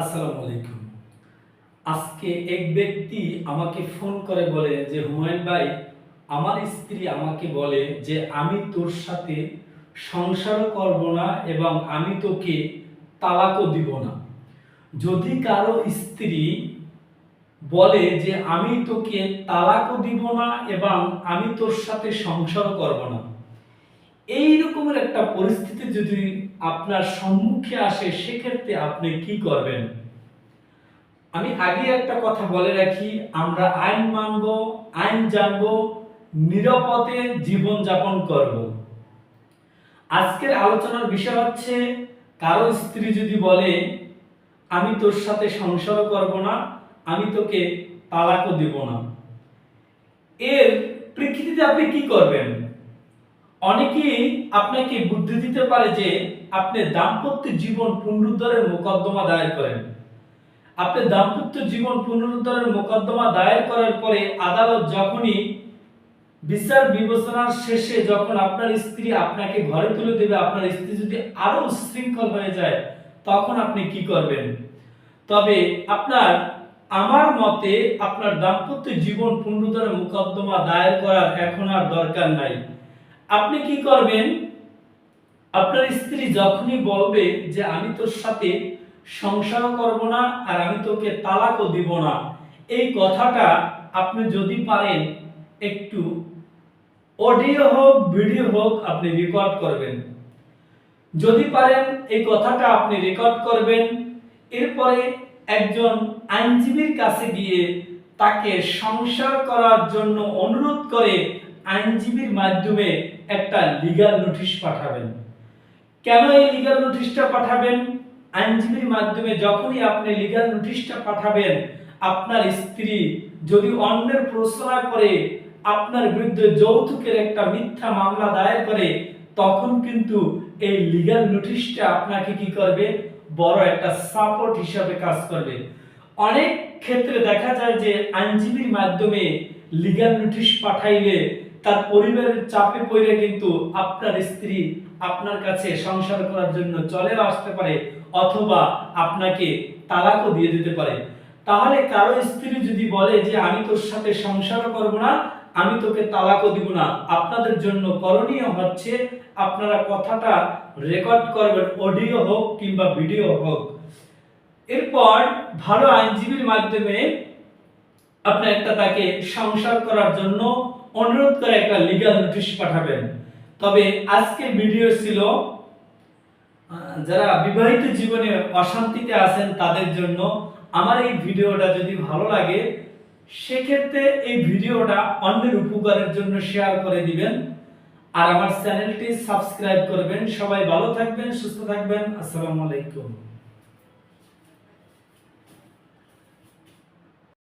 আসসালামু আলাইকুম। আজকে এক ব্যক্তি আমাকে ফোন করে বলে যে, হুমায়ুন ভাই, আমার স্ত্রী আমাকে বলে যে, আমি তোর সাথে সংসারও করব না এবং আমি তোকে তালাকও দিব না। যদি কারও স্ত্রী বলে যে, আমি তোকে তালাকও দিব না এবং আমি তোর সাথে সংসারও করব না। এই রকমের একটা পরিস্থিতি যদি আপনার সম্মুখে আসে, সেক্ষেত্রে আপনি কি করবেন? আমি আগে একটা কথা বলে রাখি, আমরা আইন মানব, আইন জানব, নিরাপদে জীবন যাপন করব। আজকের আলোচনার বিষয় হচ্ছে, কারও স্ত্রী যদি বলে, আমি তোর সাথে সংসারও করব না, আমি তোকে তালাকও দেব না। এর প্রেক্ষিতে আপনি কি করবেন? অনেকেই আপনাকে বুদ্ধি দিতে পারে যে আপনি দাম্পত্য জীবন পুনরুদ্ধারের মোকদ্দমা দায়ের করেন। আপনি দাম্পত্য জীবন পুনরুদ্ধারের মোকদ্দমা দায়ের করার পরে আদালত যখনই বিচার বিবেচনার শেষে যখন আপনার স্ত্রী আপনাকে ঘরে তুলে দেবে, আপনার স্ত্রী যদি আরও উশৃঙ্খল হয়ে যায়, তখন আপনি কি করবেন? তবে আপনার, আমার মতে আপনার দাম্পত্য জীবন পুনরুদ্ধারের মোকদ্দমা দায়ের করার এখন আর দরকার নাই। আপনি কি করবেন? আপনার স্ত্রী যখনই বলবে যে, আমি তোর সাথে সংসারও করব না আর আমি তোকে তালাকও দিব না, এই কথাটা আপনি যদি পারেন, একটু অডিও হোক, ভিডিও হোক, আপনি রেকর্ড করবেন। যদি পারেন, এই কথাটা আপনি রেকর্ড করবেন। এরপরে একজন আইনজীবীর কাছে গিয়ে তাকে সংসার করার জন্য অনুরোধ করে আইনজীবীর মাধ্যমে একটা লিগাল নোটিশ পাঠাবেন। কেন এই লিগাল নোটিশটা পাঠাবেন? আইনজীবীর মাধ্যমে যখনই আপনি লিগাল নোটিশটা পাঠাবেন, আপনার স্ত্রী যদি অন্যের প্রশ্রয় করে, আপনার বিরুদ্ধে যৌতুকের একটা মিথ্যা মামলা দায়ের করে, তখন কিন্তু এই লিগাল নোটিশটা আপনাকে কি করবে? বড় একটা সাপোর্ট হিসাবে কাজ করবে। অনেক ক্ষেত্রে দেখা যায় যে আইনজীবীর মাধ্যমে লিগ্যাল নোটিশ পাঠাইলে তার পরিবারের চাপে পড়ে কিন্তু আপনার স্ত্রী আপনার কাছে সংসার করার জন্য চলেও আসতে পারে অথবা আপনাকে তালাকও দিয়ে দিতে পারে। তাহলে কারও স্ত্রী যদি বলে যে, আমি তোর সাথে সংসারও করব না, আমি তোকে তালাকও দিব না, আপনাদের জন্য করণীয় হচ্ছে আপনারা কথাটা রেকর্ড করবেন অডিও হোক কিংবা ভিডিও হোক। এরপর ভালো আইনজীবীর মাধ্যমে আপনি একটা তাকে সংসার করার জন্য অনুরোধ করে একটা লিগ্যাল নোটিশ পাঠাবেন। তবে আজকের ভিডিও ছিল যারা বিবাহিত জীবনে অশান্তিতে আছেন তাদের জন্য আমার এই ভিডিওটা যদি ভালো লাগে, সেক্ষেত্রে এই ভিডিওটা অন্যের উপকারের জন্য শেয়ার করে দিবেন। আর আমার চ্যানেলটি সাবস্ক্রাইব করবেন। সবাই ভালো থাকবেন, সুস্থ থাকবেন। আসসালামু আলাইকুম।